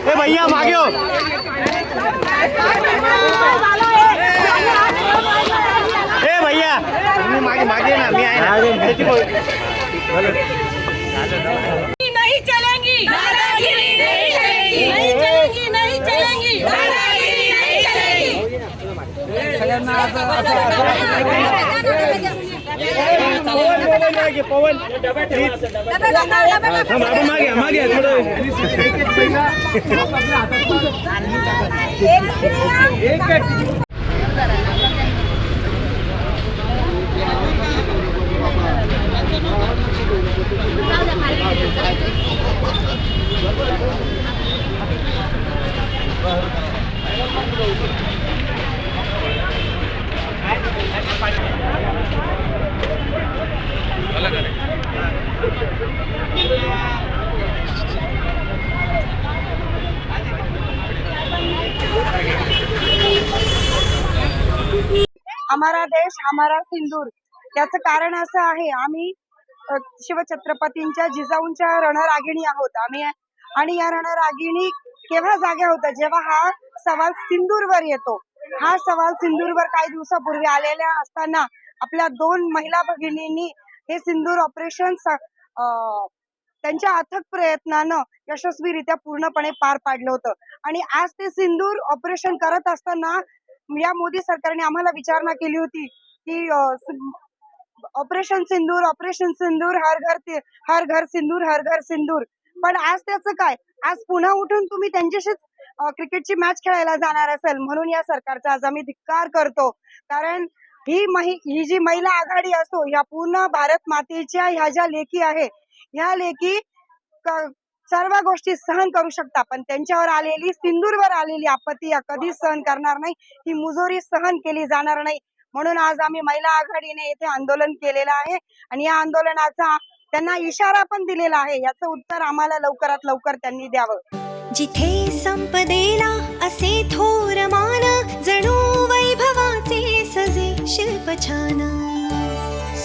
ए भैया मागे हो. ए भैया. तुम्ही मागे मागे ना मी आहे ना. त्याची पोय- नहीं चलेंगी। दादागिरी नहीं चलेगी। नहीं चलेंगी। नहीं पवन पवन मागे पवन. मागे मागे थोडं हमारा देश हमारा सिंदूर. याचं कारण असं आहे आम्ही शिवछत्रपतींच्या जिजाऊंच्या रणरागिणी आहोत. आम्ही आणि या रणरागिणी केव्हा जाग्या होत्या? जेव्हा हा सवाल सिंदूरवर येतो. हा सवाल सिंदूरवर काही दिवसापूर्वी आलेल्या असताना आपल्या दोन महिला भगिनींनी हे सिंदूर ऑपरेशन त्यांच्या अथक प्रयत्नानं यशस्वीरित्या पूर्णपणे पार पाडलं होतं. आणि आज ते सिंदूर ऑपरेशन करत असताना या मोदी सरकारने आम्हाला विचारणा केली होती की ऑपरेशन सिंदूर ऑपरेशन सिंदूर हर घर हर घर सिंदूर हर घर सिंदूर. पण आज त्याचं काय? आज पुन्हा उठून तुम्ही त्यांच्याशीच क्रिकेटची मॅच खेळायला जाणार असेल म्हणून या सरकारचा आज आम्ही धिक्कार करतो. कारण ही महि ही जी महिला आघाडी असो या पूर्ण भारत मातेच्या ह्या ज्या लेखी आहे ह्या लेखी सर्व गोष्टी सहन करू शकता पण त्यांच्यावर आलेली सिंदूरवर आलेली आपत्ती या कधीच सहन करणार नाही. ही मुजोरी सहन केली जाणार नाही. म्हणून आज आम्ही महिला आघाडीने येथे आंदोलन केलेलं आहे आणि या आंदोलनाचा त्यांना इशारा पण दिलेला आहे. याचं उत्तर आम्हाला लवकरात लवकर त्यांनी द्यावं. जिथे संपदेला असे थोर मान जणू वैभवाचे सजे शिल्प छान